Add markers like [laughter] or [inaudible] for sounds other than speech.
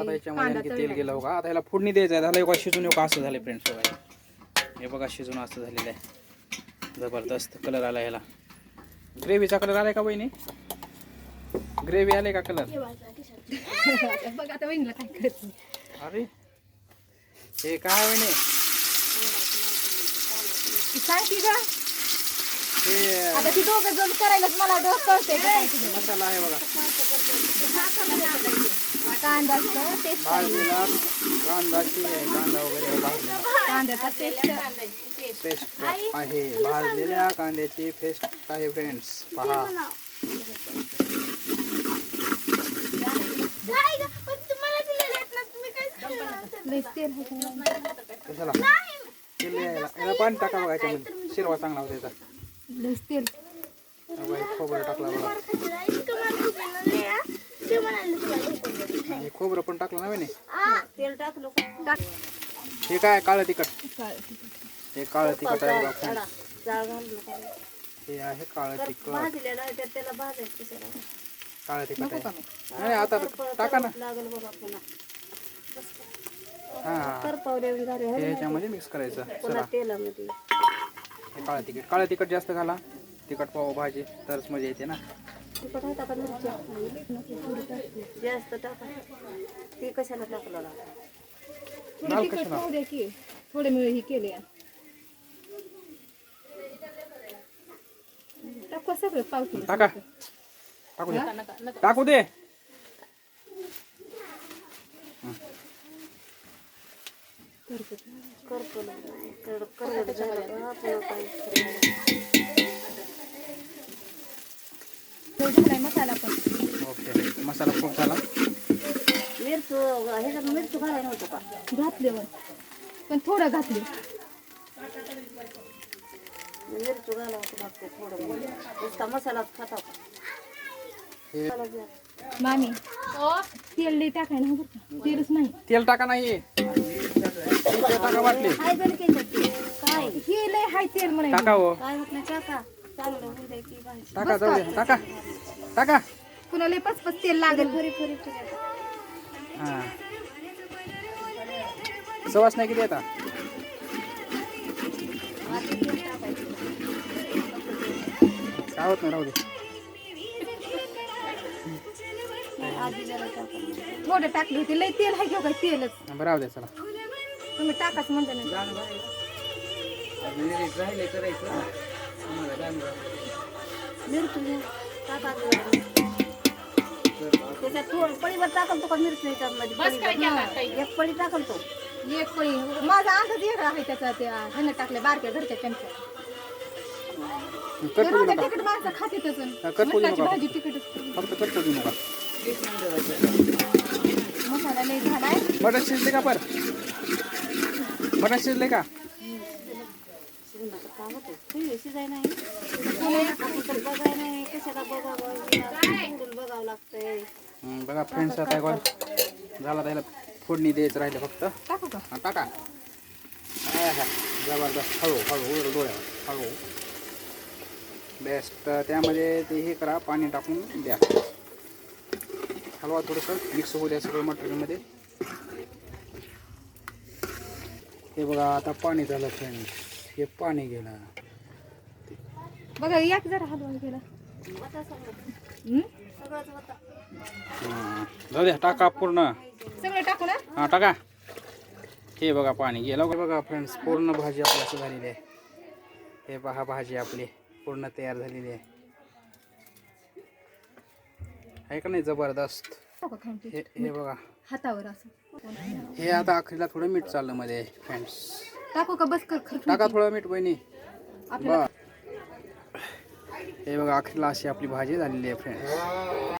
आता याच्यामध्ये आणखी तेल गेलं हो का आता ह्याला फोडणी द्यायचं आहे. झालं बघा शिजून येऊ का असं झालं फ्रेंड्स बघा हे बघा शिजून असं झालेलं आहे. जबरदस्त कलर आला ह्याला. ग्रेव्हीचा कलर आलाय का बहिणी? ग्रेव्ही आले का कलर [laughs] बघ आता वहिनीला काय करत अरे हे काय बहिणी? सांग की ग? आता ती दोघं जण करायलाच मला डोस कळते मसाला आहे बघा. कांदा असतं कांदा वगैरे भाजलेला कांद्याचा टेस्ट पेस्ट आहे भाजलेल्या कांद्याची पेस्ट आहे फ्रेंड्स पहा? कशाला तेल यायला याला पाणी टाका बघा याच्यामध्ये. शिरवा चांगला होता याचा. खोबरं टाकलं बघा. हे खोबरं पण टाकलं ना तेल टाकलो हे काय काळं तिखट? हे काळं तिखट आहे बघा हे आहे काळं तिखट. भाजलेलं आहे तर त्याला भाजायचं कशाला काळं तिखट आहे? नाही आता टाका ना. लागल बघा पुन्हा. हा. करपवले झाले हे ह्याच्यामध्ये मिक्स करायचं पुन्हा चला. तेलामध्ये. हे काळं तिखट. काळं तिखट जास्त घाला. तिखट पाव भाजी तरच मजा येते ना. तिखट आहे का मिरच्या जास्त टाका ते कशाला टाकलं लागा थोडं लाल तिखट कशाला? पाहू द्या की थोडे मी हे केले टाकू सगळं पाव किलो टाका टाकू दे टाकू दे करपलं कर करवट झालाय मसाला पण? ओके. मसाला खूप झाला. मिरच ह्याच्यात मिरची घालायला नव्हतं का? घातल्यावर पण थोडं घातले. मिरची घालावं लागते थोडं नुसता मसाला खाता हे मामी तेल लई टाकायला हवं बरं का? तेलच नाही. तेल टाका नाही. तेल टाका वाटले. काय बरं केलं ते काय? हे लय हाय तेल म्हणे टाका हो. काय होत नाही चांगलं होऊ दे की भाजी. टाका जाऊ दे टाका. टाका. कुणा लय पचपच तेल लागेल. फरी हा. सवास नाही किती आता काय होत नाही राहू दे. आधी जरा टाका थोडं टाकले होते. लय तेल हाय घेऊ काय तेलच. बरं राहू दे चला. तुम्ही टाकाच म्हणता नाही. मिरची. त्याच्यात थोडं पळीवर टाकल तो का मिरची नाही टाकणार पळीवर. एक पळी टाकल तो. एक पळी. माझा अंदाज वेगळा आहे त्याचा त्या ह्यानं टाकल्या बारक्या घरच्या चमच्या कट करू नका. तिकट माणसं हा, मटणाची नका. भाजी तिकट फक्त कट करू नका. मसाला झालाय. शिजले का पर? मटण शिजले का? काम होतं. ते शिजाय नाही बघाय नाही कशाला बघावं बघावं लागतंय बघा फ्रेंड्स आता एक झाला त्याला फोडणी द्यायचं राहिलं फक्त. टाकू. का हा, टाका जबरदस्त. हळू हळू उघड डोळ्यावर. हळू. बेस्ट त्यामध्ये ते हे करा पाणी टाकून द्या. हलवा थोडंसं मिक्स होऊ द्या सगळं मटेरियलमध्ये हे बघा आता पाणी झालं फ्रेंड हे पाणी गेलं. बघा एक जरा हलवा गेला जाऊ द्या टाका पूर्ण. सगळं टाकू ना? हां टाका. हे बघा पाणी गेलं. बघा फ्रेंड्स पूर्ण भाजी आपली असं झालेली आहे. हे पहा भाजी आपली पूर्ण तयार झालेली आहे. आहे का नाही जबरदस्त. हे हे बघा. हातावर असं. हे आता अखेरीला थोडं मीठ चाललं मध्ये फ्रेंड्स टाकू का? बस कर खर्च टाका थोडं मीठ बहिणी आपल्याला हे बघा अखेरीला अशी आपली भाजी झालेली आहे फ्रेंड्स